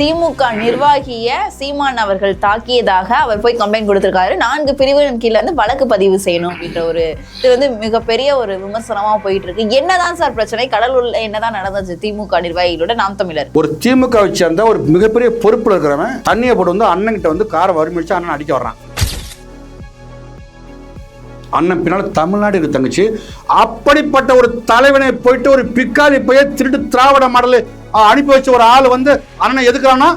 திமுக நிர்வாகிய சீமான் அவர்கள் தாக்கியதாக அவர் போய் கம்ப்ளைண்ட் கொடுத்திருக்காரு. நான்கு பிரிவுகளின் கீழே வந்து வழக்கு பதிவு செய்யணும் அப்படின்ற ஒரு இது வந்து மிகப்பெரிய ஒரு விமர்சனமா போயிட்டு இருக்கு என்னதான் சார் பிரச்சனை? கடலூர்ல என்னதான் நடந்துச்சு திமுக நிர்வாகிகளோட நாம் தமிழர்? ஒரு திமுகவை சேர்ந்த ஒரு மிகப்பெரிய பொறுப்புல இருக்கிறவன் தண்ணியை போட்டு வந்து அண்ணன் கிட்ட வந்து காரை வறுமிச்சு அண்ணன் அடிக்க வர்றான். அண்ணன் பின்னால் தமிழ்நாடு இருக்கு தங்கச்சி. அப்படிப்பட்ட ஒரு தலைவனை போயிட்டு ஒரு பிக்காலி போய் திருட்டு திராவிட மாடல் அனுப்பி வச்ச ஒரு ஆள் வந்து அண்ணனை எதுக்குறான்னா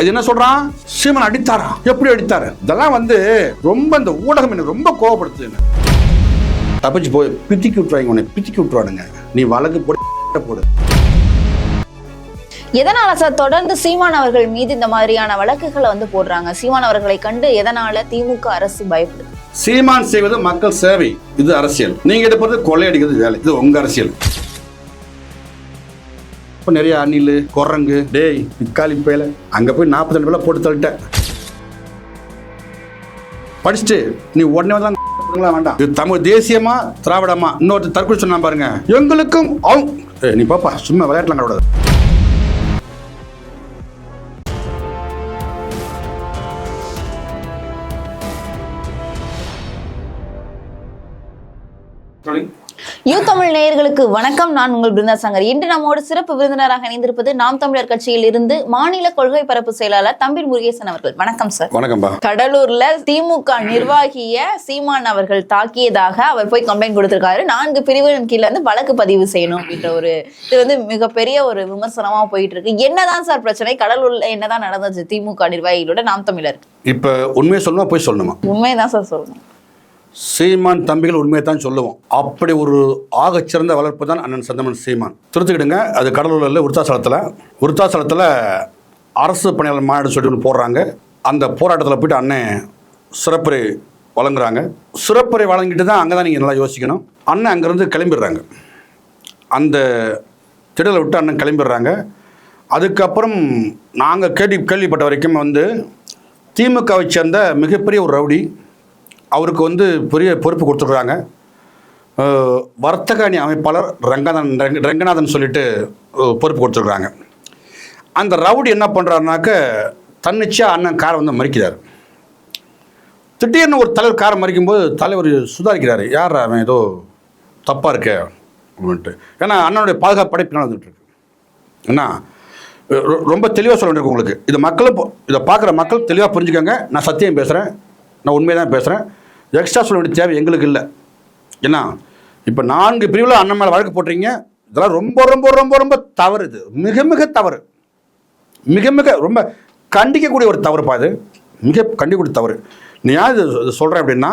இது என்ன சொல்றான்? சீமன் அடித்தாரா? எப்படி அடித்தாரு? இதெல்லாம் வந்து ரொம்ப இந்த ஊடகம் எனக்கு ரொம்ப கோவப்படுத்துது என்ன தப்பிச்சு போய் பித்திக்கி விட்டுருவாங்க உன்னை பித்திக்கி விட்டுருவானுங்க. நீ வழக்கு போட்டு போடு. எதனால சார் தொடர்ந்து சீமான் அவர்கள் மீது இந்த மாதிரியான வழக்குகளை வந்து போடுறாங்க? சீமான் அவர்களை கண்டு எதனால திமுக அரசு பயப்படுது? சீமான் செய்வது மக்கள் சேவை. இது அரசியல். நீங்க எடுப்பது கொள்ளையடிக்கிறது வேலை. இது உங்க அரசியல். இப்போ நிறைய அணில் குரங்கு டேய் பிக்காலி பேல. அங்க போய் நாற்பத்தி ரெண்டு பேல போட்டு தள்ளிட்டேன் படிச்சுட்டு நீ உடனே வந்து வேண்டாம். இது தமிழ் தேசியமா திராவிடமா? இன்னொரு தற்கொலை சொன்னா பாருங்க. எங்களுக்கும் அவங்க நீ பாப்பா சும்மா விளையாட்டுலாம் கூடாது யூ தமிழ் நேயர்களுக்கு வணக்கம். நான் உங்கள் பிருந்தா சங்கர் இன்று நம்மோடு சிறப்பு விருந்தினராக இணைந்திருப்பது நாம் தமிழர் கட்சியில் இருந்து மாநில கொள்கை பரப்பு செயலாளர் தம்பிர் முருகேசன் அவர்கள். வணக்கம் சார் வணக்கம்பா கடலூர்ல திமுக நிர்வாகிய சீமான் அவர்கள் தாக்கியதாக அவர் போய் கம்ப்ளைண்ட் கொடுத்திருக்காரு. நான்கு பிரிவுகளின் கீழ வந்து வழக்கு பதிவு செய்யணும் அப்படின்ற ஒரு இது வந்து மிகப்பெரிய ஒரு விமர்சனமா போயிட்டு இருக்கு என்னதான் சார் பிரச்சனை? கடலூர்ல என்னதான் நடந்துச்சு திமுக நிர்வாகிகளோட நாம் தமிழர்? இப்போ உண்மையை சொல்லணுமா போய் சொல்லணுமா? உண்மைதான் சார் சொல்லணும். சீமான் தம்பிகள் உண்மையை தான் சொல்லுவோம். அப்படி ஒரு ஆகச்சிறந்த வளர்ப்பு தான் அண்ணன் சந்தமன் சீமான். திருத்துக்கிடுங்க. அது கடலூரில் விருத்தாசலத்தில். விருத்தாசலத்தில் அரசு பணியாளர் மாநாடு சொல்லி ஒன்று போடுறாங்க. அந்த போராட்டத்தில் போயிட்டு அண்ணன் சிறப்புரை வழங்குறாங்க. சிறப்புரை வழங்கிட்டு தான் அங்கே தான் நீங்கள் நல்லா யோசிக்கணும். அண்ணன் அங்கேருந்து கிளம்பிடுறாங்க. அந்த திடலை விட்டு அண்ணன் கிளம்பிடுறாங்க. அதுக்கப்புறம் நாங்கள் கேள்வி கேள்விப்பட்ட வரைக்கும் வந்து திமுகவை சேர்ந்த மிகப்பெரிய ஒரு ரவுடி அவருக்கு வந்து பெரிய பொறுப்பு கொடுத்துருக்குறாங்க. வர்த்தக அணி அமைப்பாளர் ரங்கநாதன் ரங்க- ரங்கநாதன் சொல்லிட்டு பொறுப்பு கொடுத்துருக்குறாங்க. அந்த ரவுடி என்ன பண்ணுறாருனாக்க தன்னிச்சையாக அண்ணன் காரை வந்து மறிக்கிறார். திடீர்னு ஒரு தலைவர் காரை மறிக்கும்போது தலைவர் சுதாரிக்கிறார். யார் அவன் ஏதோ தப்பாக இருக்கே? அப்படின்ட்டு. ஏன்னா அண்ணனுடைய பாதுகாப்பு படைப்பு நடந்துட்டு இருக்கு. என்ன ரொ- ரொம்ப தெளிவாக சொல்ல வேண்டியிருக்கு உங்களுக்கு. இது மக்களும் இதை பார்க்குற மக்கள் தெளிவாக புரிஞ்சுக்கோங்க. நான் சத்தியம் பேசுகிறேன் நான் உண்மையை தான் பேசுகிறேன் எக்ஸ்ட்ரா சொல்ல வேண்டிய தேவை எங்களுக்கு இல்லை. ஏன்னா இப்போ நான்கு பிரிவில் அண்ணன் மேலே வழக்கு போட்டுறீங்க இதெல்லாம் ரொம்ப ரொம்ப ரொம்ப ரொம்ப தவறு இது. மிக மிக தவறு. மிக மிக ரொம்ப கண்டிக்கக்கூடிய ஒரு தவறுப்பா அது மிக கண்டிக்கக்கூடிய தவறு. நீ ஏன் இது சொல்கிறேன் அப்படின்னா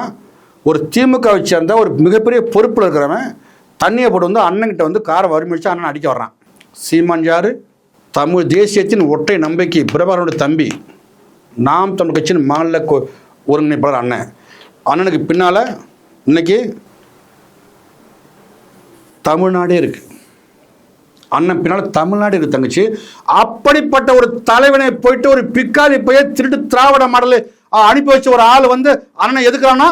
ஒரு திமுகவை சேர்ந்த ஒரு மிகப்பெரிய பொறுப்பில் இருக்கிறவன் தண்ணியை போட்டு வந்து அண்ணன்கிட்ட வந்து காரை வறுமிச்சு அண்ணன் அடிக்க வர்றான். சீமான் யார்? தமிழ் தேசியத்தின் ஒற்றை நம்பிக்கை பிரபலனுடைய தம்பி. நாம் தமிழ் கட்சியின் மாநில ஒருங்கிணைப்பாளர் அண்ணன். அண்ணனுக்கு பின்னால் இன்னைக்கு தமிழ்நாடே இருக்குது அண்ணன் பின்னால் தமிழ்நாடு இருக்கு தங்கச்சி. அப்படிப்பட்ட ஒரு தலைவனை போயிட்டு ஒரு பிக்காலி போய் திருட்டு திராவிட மாடல் அனுப்பி வச்ச ஒரு ஆள் வந்து அண்ணனை எதுக்குறான்னா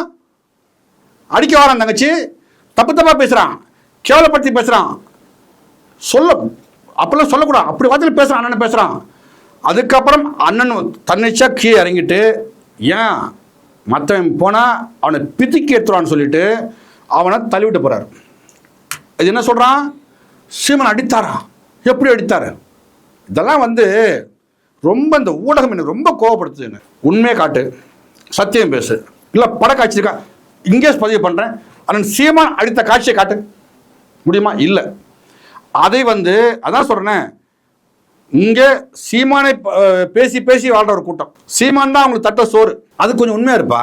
அடிக்க வரான் தங்கச்சி. தப்பு தப்பா பேசுகிறான் கேவலப்படுத்தி பேசுகிறான் சொல்ல அப்பெல்லாம் சொல்லக்கூடாது. அப்படி வார்த்தையில் பேசுகிறான் அண்ணன் பேசுகிறான் அதுக்கப்புறம் அண்ணன் தன்னிச்சா கீழே இறங்கிட்டு ஏன் மற்றவன் போனால் அவனை பிதுக்கி எடுத்துருவான்னு சொல்லிட்டு அவனை தள்ளிவிட்டு போகிறார் இது என்ன சொல்கிறான் சீமன் அடித்தாரா? எப்படி அடித்தார்? இதெல்லாம் வந்து ரொம்ப இந்த ஊடகம் எனக்கு ரொம்ப கோவப்படுத்துது என்ன உண்மையை காட்டு. சத்தியம் பேசு. இல்லை படக்காட்சி இருக்கா? இங்கே பதிவு பண்ணுறேன் அண்ணன் சீமான் அடித்த காட்சியை காட்டு. முடியுமா? இல்லை. அதை வந்து அதான் சொல்கிறேனே இங்கே சீமானை பேசி பேசி வாழ்கிற ஒரு கூட்டம். சீமான் தான் அவங்களுக்கு தட்ட சோறு. அது கொஞ்சம் உண்மையாக இருப்பா?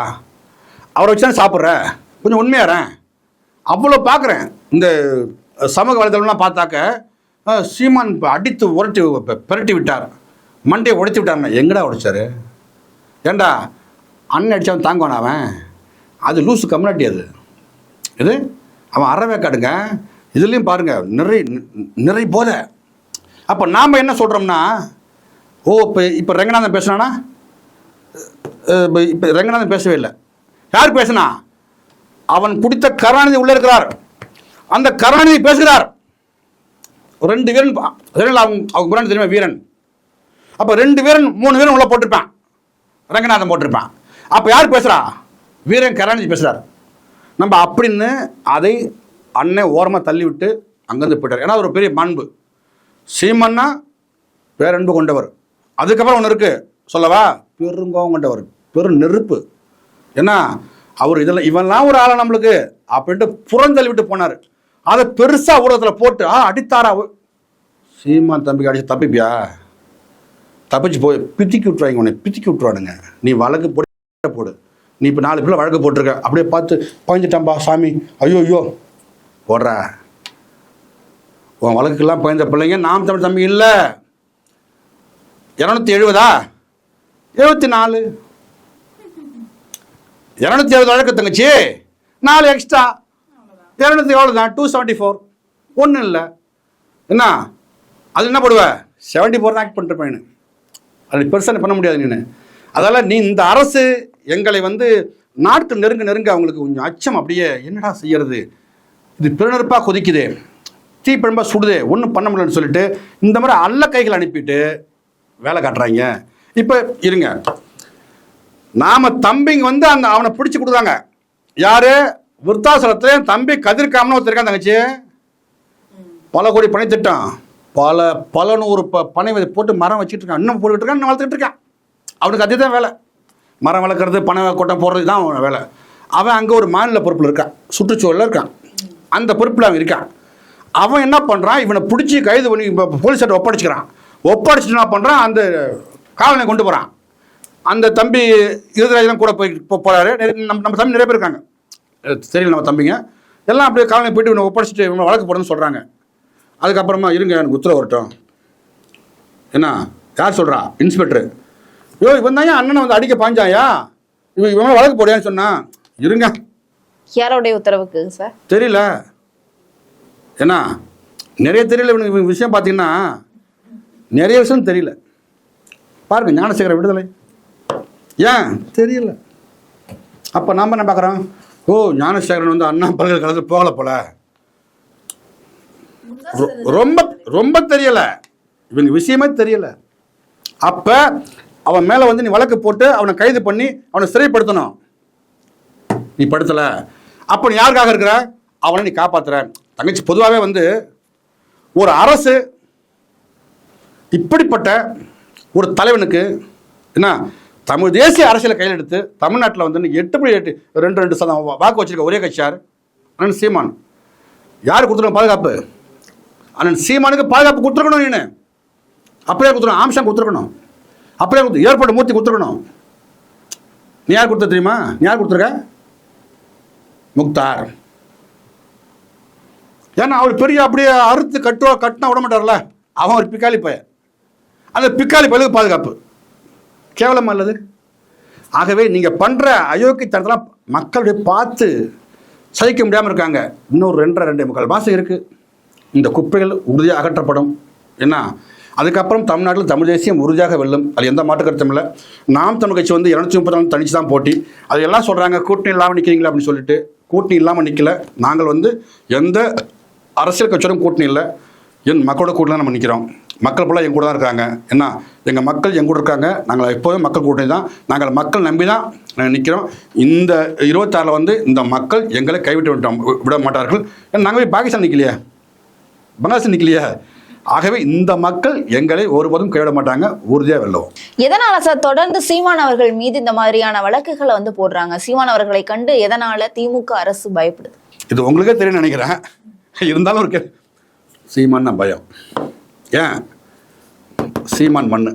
அவரை வச்சு தான் சாப்பிட்ற? கொஞ்சம் உண்மையாறேன் அவ்வளோ பார்க்குறேன் இந்த சமூக வலைதளம்லாம் பார்த்தாக்க சீமான் இப்போ அடித்து உரட்டி பிரட்டி விட்டார். மண்டையை உடைத்து விட்டாருண்ணா. எங்கடா உடைச்சாரு? ஏண்டா அண்ணன் அடித்தவன் தாங்குவான் அவன்? அது லூசு கம்யூனிட்டி அது. இது? அவன் அறவே காடுங்க இதுலேயும் பாருங்கள் நிறை நிறை போதை அப்போ நாம் என்ன சொல்கிறோம்னா ஓ இப்போ இப்போ ரங்கநாதன் பேசுனானா? இப்போ ரங்கநாதன் பேசவே இல்லை. யார் பேசுனா? அவன் பிடித்த கருணாநிதி உள்ளே இருக்கிறார். அந்த கருணாநிதி பேசுகிறார். ரெண்டு வீரன் பா- வீரன் அவங்க அவங்க புராணம் தெரியுமா வீரன்? அப்போ ரெண்டு வீரன் மூணு பேரும் உள்ள போட்டிருப்பான். ரங்கநாதன் போட்டிருப்பான். அப்போ யார் பேசுகிறா வீரன் கருணாநிதி பேசுகிறார் நம்ம அப்படின்னு அதை அண்ணன் ஓரமாக தள்ளிவிட்டு அங்கேருந்து போயிட்டார். ஏன்னா அது ஒரு பெரிய மாண்பு சீமன்னா பேரன்பு கொண்டவர். அதுக்கப்புறம் ஒன்று இருக்குது சொல்லவா? பெருங்கோவம் கொண்டவர். பெரும் நெருப்பு. ஏன்னா அவர் இதில் இவன்லாம் ஒரு ஆளை நம்மளுக்கு. அப்படின்ட்டு புறந்தள்ளி விட்டு போனார். அதை பெருசாக ஊடகத்தில் போட்டு ஆ அடித்தாரா? சீமான் தம்பிக்கு அடிச்சு தப்பிப்பியா? தப்பிச்சு போய் பித்திக்கி விட்டுருவாங்க உன்னை பித்திக்கி விட்டுருவானுங்க. நீ வழக்கு போட்டு போடு. நீ இப்போ நாலு பிள்ளை வழக்கு போட்டிருக்க. அப்படியே பார்த்து பயந்துட்டான்பா சாமி ஐயோ ஐயோ. போடுறா. உன் வழக்குக்கெல்லாம் பயந்த பிள்ளைங்க நாம் தமிழ் தம்பி இல்லை. இரநூத்தி எழுபதா எழுபத்தி நாலு. இரநூத்தி எழுபது வழக்கு தங்கச்சி. நாலு எக்ஸ்ட்ரா இரநூத்தி எவ்வளோ தான்? டூ செவன்ட்டி ஃபோர் ஒன்றும் இல்லை. என்ன? அது என்ன போடுவ? செவன்ட்டி ஃபோர் தான் ஆக்ட் பண்ணிட்டு பையனு. அது பெருசாக பண்ண முடியாது நீ அதால் நீ இந்த அரசு எங்களை வந்து நாட்டு நெருங்க நெருங்க அவங்களுக்கு கொஞ்சம் அச்சம் அப்படியே என்னடா செய்யறது? இது பெருநெருப்பாக கொதிக்குதே. தீப்பழம்பா சுடுதே ஒன்றும் பண்ண முடியலன்னு சொல்லிட்டு இந்த மாதிரி அல்ல கைகள் அனுப்பிட்டு வேலை காட்டுறாங்க. இப்போ இருங்க. நாம தம்பிங்க வந்து அந்த அவனை பிடிச்சி கொடுத்தாங்க யாரு? விருத்தாசலத்தில் தம்பி கதிர்காமனு ஒருத்தர் இருக்கான் தங்கச்சி. பல கோடி பணி திட்டம். பல பல நூறு ப பனை போட்டு மரம் வச்சுட்டு இருக்கான். இன்னும் போட்டுக்கிட்டு இருக்கான் இன்னும் வளர்த்துக்கிட்டு இருக்கான். அவனுக்கு அதுதான் வேலை. மரம் வளர்க்குறது பனை கொட்டம் போடுறது தான் அவன் வேலை. அவன் அங்கே ஒரு மாநில பொறுப்பில் இருக்கான். சுற்றுச்சூழலில் இருக்கான். அந்த பொறுப்பில் அவன் இருக்கான். அவன் என்ன பண்ணுறான் இவனை பிடிச்சி கைது பண்ணி இப்போ போலீஸ்கிட்ட ஒப்படைச்சிக்கிறான். ஒப்படைச்சிட்டு என்ன பண்ணுறான் அந்த காவலனை கொண்டு போகிறான் அந்த தம்பி இருதராஜன் கூட போய் போ- போறாரு. நிறைய- நம்ம நம்ம தம்பி நிறைய பேர் இருக்காங்க. தெரியல நம்ம தம்பிங்க. எல்லாம் அப்படியே காலனி போயிட்டு இவனை ஒப்படைச்சிட்டு இவனை வழக்கு போடணும்னு சொல்கிறாங்க அதுக்கப்புறமா இருங்க எனக்கு உத்தரவு வரட்டும். என்ன? யார் சொல்கிறா இன்ஸ்பெக்டர். யோ இவன் தான் அண்ணனை வந்து அடிக்க பாஞ்சாயா? இவன் இவன் வழக்கு போடுயான்னு சொன்னா இருங்க. யாரோடைய உத்தரவுக்கு சார்? தெரியல. என்ன நிறைய தெரியல இவனுக்கு. இவன் விஷயம் பார்த்தீங்கன்னா நிறைய விஷயம் தெரியல. பாருங்க ஞானசேகர விடுதலை. ஏன்? தெரியல. அப்போ நாம என்ன பார்க்குறோம்? ஓ ஞானசேகரன் வந்து அண்ணா பல்கலைக்கழகத்துக்கு போகல போல. ரொம்ப ரொம்ப தெரியல. இவனுக்கு விஷயமே தெரியல. அப்போ அவன் மேலே வந்து நீ வழக்கு போட்டு அவனை கைது பண்ணி அவனை சிறைப்படுத்தணும். நீ படுத்தல. அப்போ நீ யாருக்காக இருக்கிற? அவனை நீ காப்பாத்துற. தங்கச்சி பொதுவாகவே வந்து ஒரு அரசு இப்படிப்பட்ட ஒரு தலைவனுக்கு என்ன தமிழ் தேசிய அரசியலை கையில் எடுத்து தமிழ்நாட்டில் வந்து எட்டு புள்ளி எட்டு ரெண்டு ரெண்டு சதம் வாக்கு வச்சிருக்க ஒரே கட்சியார் அண்ணன் சீமான். யார் கொடுத்துருக்கணும் பாதுகாப்பு? அண்ணன் சீமானுக்கு பாதுகாப்பு கொடுத்துருக்கணும் நீனு. அப்படியே கொடுத்துருக்கணும் ஆம்சம் கொடுத்துருக்கணும். அப்படியே கொடுத்து ஏற்பாடு மூர்த்தி கொடுத்துருக்கணும். நீ யார் கொடுத்த தெரியுமா? நீ யார் கொடுத்துருக்க? முக்தார். ஏன்னா அவர் பெரிய அப்படியே அறுத்து கட்டுவா கட்டினா விட மாட்டார்ல? அவன் ஒரு பிக்காளி பையன். அந்த பிக்காளி பயலுக்கு பாதுகாப்பு. கேவலமாக இல்லது? ஆகவே நீங்கள் பண்ணுற அயோக்கியத்தனத்தெல்லாம் மக்களுடைய பார்த்து சகிக்க முடியாமல் இருக்காங்க. இன்னொரு ரெண்டரை ரெண்டே முக்கால் மாதம் இருக்குது இந்த குப்பைகள் உறுதியாக அகற்றப்படும். என்ன? அதுக்கப்புறம் தமிழ்நாட்டில் தமிழ் தேசியம் உறுதியாக வெல்லும். அது எந்த மாற்று கருத்தும் இல்லை. நாம் தமிழ் கட்சி வந்து இரநூத்தி முப்பத்தி நாலு தனிச்சு தான் போட்டி. அது எல்லாம் சொல்கிறாங்க கூட்டணி இல்லாமல் நிற்கிறீங்களா அப்படின்னு சொல்லிட்டு கூட்டணி இல்லாமல் நிற்கல நாங்கள் வந்து எந்த அரசியல் கட்சியோடும் கூட்டணி இல்லை. என் மக்களோட கூட்டணி நம்ம நிற்கிறோம் மக்கள் ஃபுல்லாக எங்க கூட தான் இருக்காங்க. என்ன? எங்கள் மக்கள் எங்க கூட இருக்காங்க. நாங்கள் எப்போதும் மக்கள் கூட்டணி தான். நாங்கள் மக்கள் நம்பி தான் நாங்கள் நிற்கிறோம் இந்த இருபத்தாறில் வந்து இந்த மக்கள் எங்களை கைவிட்டு விட்டோம். விட மாட்டார்கள். நாங்கள் போய் பாகிஸ்தான் நிற்கலையே பங்களாதேஷ் நிற்கலையே ஆகவே இந்த மக்கள் எங்களை ஒருபோதும் கைவிட மாட்டாங்க. உறுதியாக வெல்லுவோம். எதனால சார்? தொடர்ந்து சீமான் அவர்கள் மீது இந்த மாதிரியான வழக்குகளை வந்து போடுறாங்க. சீமான் அவர்களை கண்டு எதனால திமுக அரசு பயப்படுது? இது உங்களுக்கே தெரியும் நினைக்கிறேன். இருந்தாலும் ஒரு கே பயம். ஏன்? சீமான் மண்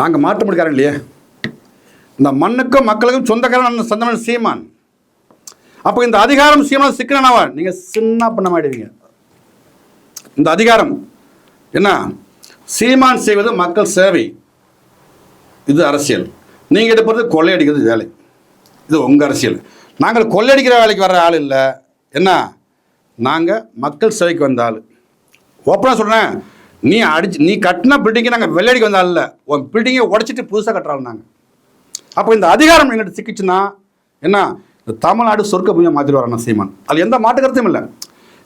நாங்கள் மாற்ற முடிக்காரன் இல்லையே? இந்த மண்ணுக்கும் மக்களுக்கும் சொந்தக்காரன் சொந்தமான சீமான். அப்போ இந்த அதிகாரம் சீமான் சிக்கனாவா நீங்கள் சின்ன பண்ண மாட்டீங்க இந்த அதிகாரம் என்ன? சீமான் செய்வது மக்கள் சேவை. இது அரசியல். நீங்கள் எடுப்பது கொள்ளையடிக்கிறது வேலை. இது உங்கள் அரசியல். நாங்கள் கொள்ளையடிக்கிற வேலைக்கு வர்ற ஆள் இல்லை. என்ன? நாங்கள் மக்கள் சேவைக்கு வந்த ஆள். ஓப்பனாக சொல்கிறேன் நீ அடிச்சு நீ கட்டின பில்டிங்கை நாங்கள் வெள்ளடிக்கு வந்த ஆள் இல்லை. உன் பில்டிங்கை உடச்சிட்டு புதுசாக கட்டுறாள் நாங்கள் அப்போ இந்த அதிகாரம் எங்கிட்ட சிக்கிச்சுன்னா என்ன? இந்த தமிழ்நாடு சொர்க்க பூமியை மாற்றிட்டு அண்ணா சீமான். அது எந்த மாட்டு கருத்தும் இல்லை.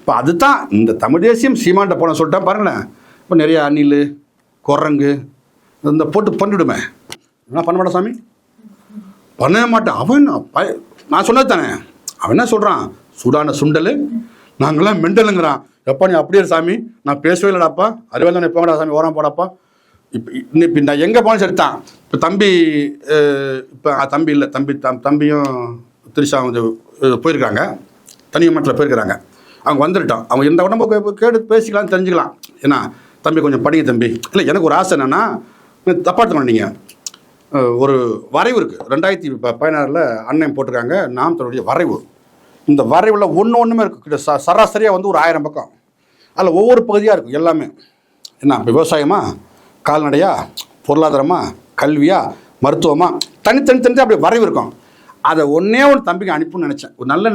இப்போ அதுதான் இந்த தமிழ் தேசியம் சீமான்ட்ட போன சொல்லிட்டேன் பாருங்களேன். இப்போ நிறைய அணில் குரங்கு இந்த போட்டு பண்ணிவிடுமே என்ன பண்ண மாட்டேன் சாமி? பண்ணவே மாட்டேன். அவன் நான் சொன்னது தானே. அவன் என்ன சொல்கிறான் சூடான சுண்டல் நாங்களாம் மெண்டலுங்கிறான். எப்பா நீ அப்படியே சாமி. நான் பேசவே இல்லைடாப்பா. அறிவாளி தானே போங்கடா சாமி ஓரம் போடாப்பா. இப்போ இப்போ நான் எங்கே போனாலும் சரித்தான் இப்போ தம்பி இப்போ தம்பி இல்லை. தம்பி தம் தம்பியும் திரிஷா வந்து போயிருக்காங்க. தனி மட்டில் போயிருக்கிறாங்க. அவங்க வந்துட்டோம். அவங்க எந்த உடம்பு கே- கேட்டு பேசிக்கலாம் தெரிஞ்சுக்கலாம். ஏன்னா தம்பி கொஞ்சம் படிங்க தம்பி. இல்லை எனக்கு ஒரு ஆசை என்னென்னா தப்பா எடுத்து நீங்கள் ஒரு வரைவு இருக்குது ரெண்டாயிரத்தி பதினாறில் அண்ணன் போட்டிருக்காங்க. நாம் தன்னுடைய வரைவு. இந்த வரைவில் ஒன்று ஒன்றுமே இருக்கும் ச சராசரியாக வந்து ஒரு ஆயிரம் பக்கம். அதில் ஒவ்வொரு பகுதியாக இருக்கும் எல்லாமே. என்ன விவசாயமா? கால்நடையா? பொருளாதாரமா? கல்வியா? மருத்துவமா? தனித்தனி தனி அப்படி வரைவு இருக்கும். அதை ஒன்றே ஒன்று தம்பிக்கு அனுப்புன்னு நினச்சேன். ஒரு நல்ல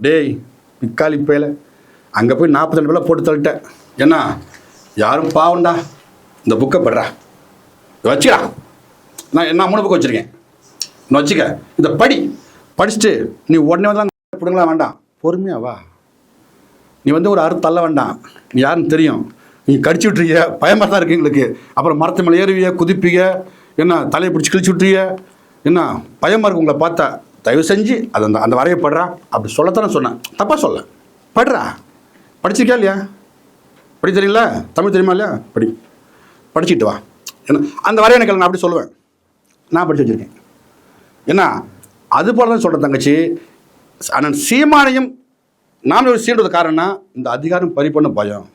டேய் பிக்காலி பேல அங்கே போய் நாற்பத்தி பேல போட்டு தள்ளிட்டேன். என்ன யாரும் பாவம்டா. இந்த புக்கை படுறா வச்சுடா நான் நான் மூணு புக்கு வச்சுருக்கேன். நான் வச்சுக்க. இதை படி. படிச்சுட்டு நீ உடனே வந்து பிடுங்கலாம் வேண்டாம். பொறுமையா வா. நீ வந்து ஒரு அறுத்து தள்ள வேண்டாம். நீ யாருன்னு தெரியும். நீ கடிச்சு விட்றீங்க பயமாக தான் இருக்கு எங்களுக்கு. அப்புறம் மரத்து மேலே ஏறுவிய குதிப்பீங்க என்ன தலையை பிடிச்சி கிழிச்சு விட்றீங்க என்ன பயமாக இருக்கு உங்களை பார்த்தா. தயவு செஞ்சு அது அந்த அந்த வரைய படுறா. அப்படி சொல்லத்தானே சொன்னேன். தப்பாக சொல்ல. படுறா. படிச்சிருக்கியா இல்லையா? படி தெரியல? தமிழ் தெரியுமா இல்லையா? படி. படிச்சுட்டு வா. என்ன அந்த வரைய எனக்கு நான் அப்படி சொல்லுவேன். நான் படிச்சு வச்சுருக்கேன். என்ன அது போல தான் சொல்கிறேன் தங்கச்சி. அண்ணன் சீமானையும் நாம் ஒரு சீன்றது காரணம்னா இந்த அதிகாரம் பறிப்பண்ண பயம்.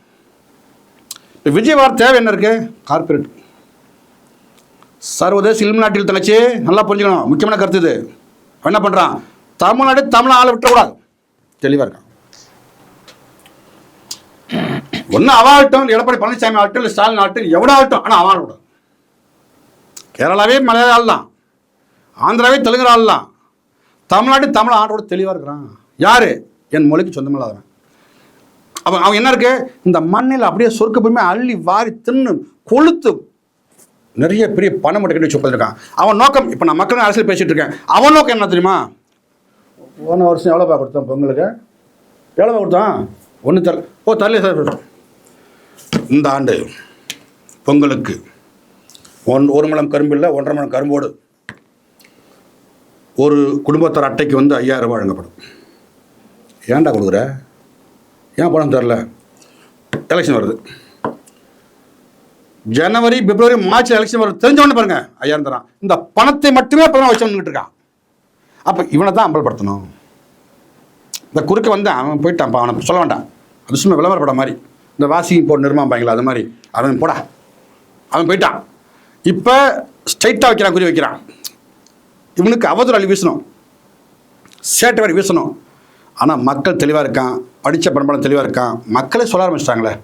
இப்போ விஜய் வார தேவை என்ன இருக்கு? கார்பரேட் சர்வதேச இல்ம் நாட்டில் தங்கச்சி நல்லா புரிஞ்சுக்கணும். முக்கியமான கருத்து இது. என்ன பண்ணுறான் தமிழ்நாடு தமிழ் ஆளை விட்டக்கூடாது தெளிவாக இருக்கான். ஒன்றும் அவாகட்டும் எடப்பாடி பழனிசாமி ஆகட்டும் இல்லை ஸ்டாலின் ஆகட்டும் எவ்வளோ ஆகட்டும் ஆனால் அவன் கேரளாவே மலையாள ஆள் தான் ஆந்திராவே தெலுங்கு ஆள் தான் தமிழ்நாட்டு தமிழ் ஆண்டோட தெளிவாக இருக்கிறான். யார்? என் மொழிக்கு சொந்தமில்லாதவன். அவன் அவன் என்ன இருக்கு? இந்த மண்ணில் அப்படியே சொர்க்க பூமி அள்ளி வாரி தின்னு கொளுத்து நிறைய பெரிய பணம் மட்டும் கட்டி வச்சு உட்காந்துருக்கான் அவன் நோக்கம் இப்போ நான் மக்கள் அரசியல் பேசிட்டு இருக்கேன். அவன் நோக்கம் என்ன தெரியுமா? போன வருஷம் எவ்வளோப்பா கொடுத்தான் பொங்கலுக்கு? எவ்வளோப்பா கொடுத்தான்? ஒன்று தரல ஓ தரல சார் இந்த ஆண்டு பொங்கலுக்கு ஒன் ஒரு மலம் கரும்பு இல்லை ஒன்றரை மலம் கரும்போடு ஒரு குடும்பத்தார் அட்டைக்கு வந்து ஐயாயிரம் ரூபாய் வழங்கப்படும். ஏன்டா கொடுக்குற? ஏன் பணம் தரல? எலெக்ஷன் வருது. ஜனவரி பிப்ரவரி மார்ச் எலெக்ஷன் வருது. தெரிஞ்சவொடனே பாருங்க ஐயாயிரம் தரான். இந்த பணத்தை மட்டுமே இப்போ தான் வச்சு இருக்கான். அப்போ இவனை தான் அம்பலப்படுத்தணும். இந்த குறுக்க வந்து அவன் போயிட்டான் அவனை சொல்ல வேண்டாம். அது சும்மா விளம்பரப்பட மாதிரி. இந்த வாசிங் போட்டு நிர்மாம்பாங்களா அது மாதிரி. அவன் போடா. அவன் போயிட்டான். இப்போ ஸ்ட்ரைட்டாக வைக்கிறான் குறி வைக்கிறான். இவனுக்கு அவதூறு அள்ளி வீசணும். சேட்டை வரி வீசணும். ஆனால் மக்கள் தெளிவாக இருக்கான். படித்த பண்பாடம் தெளிவாக இருக்கான். மக்களே சொல்ல ஆரம்பிச்சிட்டாங்களே.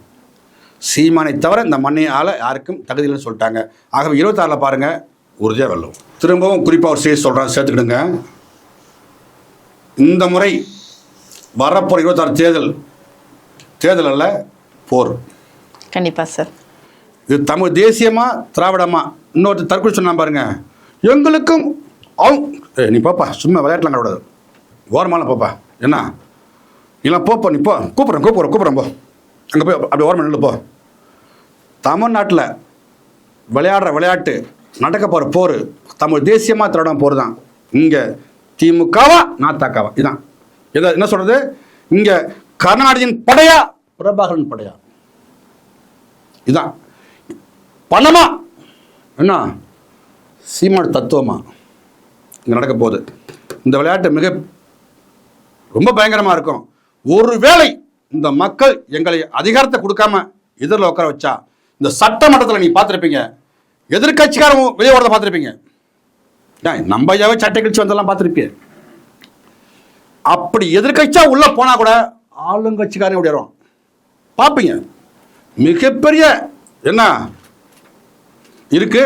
சீமானை தவிர இந்த மண்ணை ஆள யாருக்கும் தகுதி இல்லைன்னு சொல்லிட்டாங்க. ஆகவே இருபத்தாறில் பாருங்கள் உறுதியாக வெல்லும். திரும்பவும் குறிப்பாக ஒரு செய்தி சொல்கிறேன் சேர்த்துக்கிடுங்க. இந்த முறை வரப்போகிற இருபத்தாறு தேர்தல் தேர்தல் அல்ல போர். கண்டிப்பா சார். இது தமிழ் தேசியமா திராவிடமா? இன்னொருத்தர் தற்கொலை சொன்னா பாருங்க. எங்களுக்கும் அவங்க நீ போப்பா சும்மா விளையாட்டுலாம் கிடையாது. ஓரமான போப்பா. என்ன? நீலாம் போப்பா நீ போ. கூப்பிட்றேன் கூப்பிட்றேன் கூப்பிட்றேன் போ. அங்கே போய் அப்படி ஓரமாக நில்லு போ. தமிழ்நாட்டில் விளையாடுற விளையாட்டு நடக்க போகிற போர் தமிழ் தேசியமாக திராவிடம் போர் தான் இங்கே திமுகவா நாத்தாக்காவா? இதான். இதை என்ன சொல்கிறது இங்கே கருணாநிதியின் படையா? பிரபாகரன் படையா? இதான். பணமா? என்ன? சீமாடு தத்துவமா? இங்கே நடக்க போகுது. இந்த விளையாட்டு மிக ரொம்ப பயங்கரமாக இருக்கும். ஒருவேளை இந்த மக்கள் எங்களை அதிகாரத்தை கொடுக்காம எதிரில் உட்கார வச்சா இந்த சட்டமன்றத்தில் நீ பார்த்துருப்பீங்க. எதிர்கட்சிக்காரன் வெளியே ஓடுறத பார்த்துருப்பீங்க. ஏன், நம்ம ஐயாவே சட்டை கழிச்சு வந்தெல்லாம் பார்த்துருப்பீங்க அப்படி எதிர்கட்சியா உள்ளே போனால் கூட ஆளுங்கட்சிக்காரன் ஓடிடுவான் பார்ப்பீங்க. மிகப்பெரிய என்ன? இருக்கு.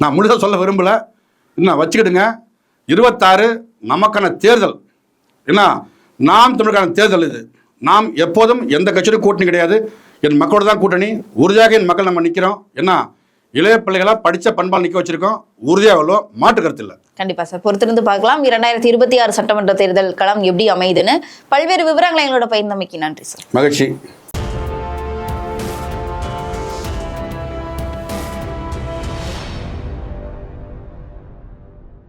நான் முழுதாக சொல்ல விரும்பல. என்ன வச்சுக்கிடுங்க. இருபத்தாறு நமக்கான தேர்தல். என்ன நாம் தமிழுக்கான தேர்தல் இது. நாம் எப்போதும் எந்த கட்சியோட கூட்டணி கிடையாது. என் மக்களோட தான் கூட்டணி. உறுதியாக என் மக்கள் நம்ம நிற்கிறோம் என்ன இளைய பிள்ளைகளாக படித்த பண்பால் நிற்க வச்சிருக்கோம். உறுதியாக உள்ளோம். மாற்று கருத்து இல்லை. கண்டிப்பா சார். பொறுத்திருந்து பார்க்கலாம். இரண்டாயிரத்தி இருபத்தி ஆறு சட்டமன்ற தேர்தல் களம் எப்படி அமையுதுன்னு பல்வேறு விவரங்களை எங்களோட பகிர்ந்தமைக்கு நன்றி சார். மகிழ்ச்சி.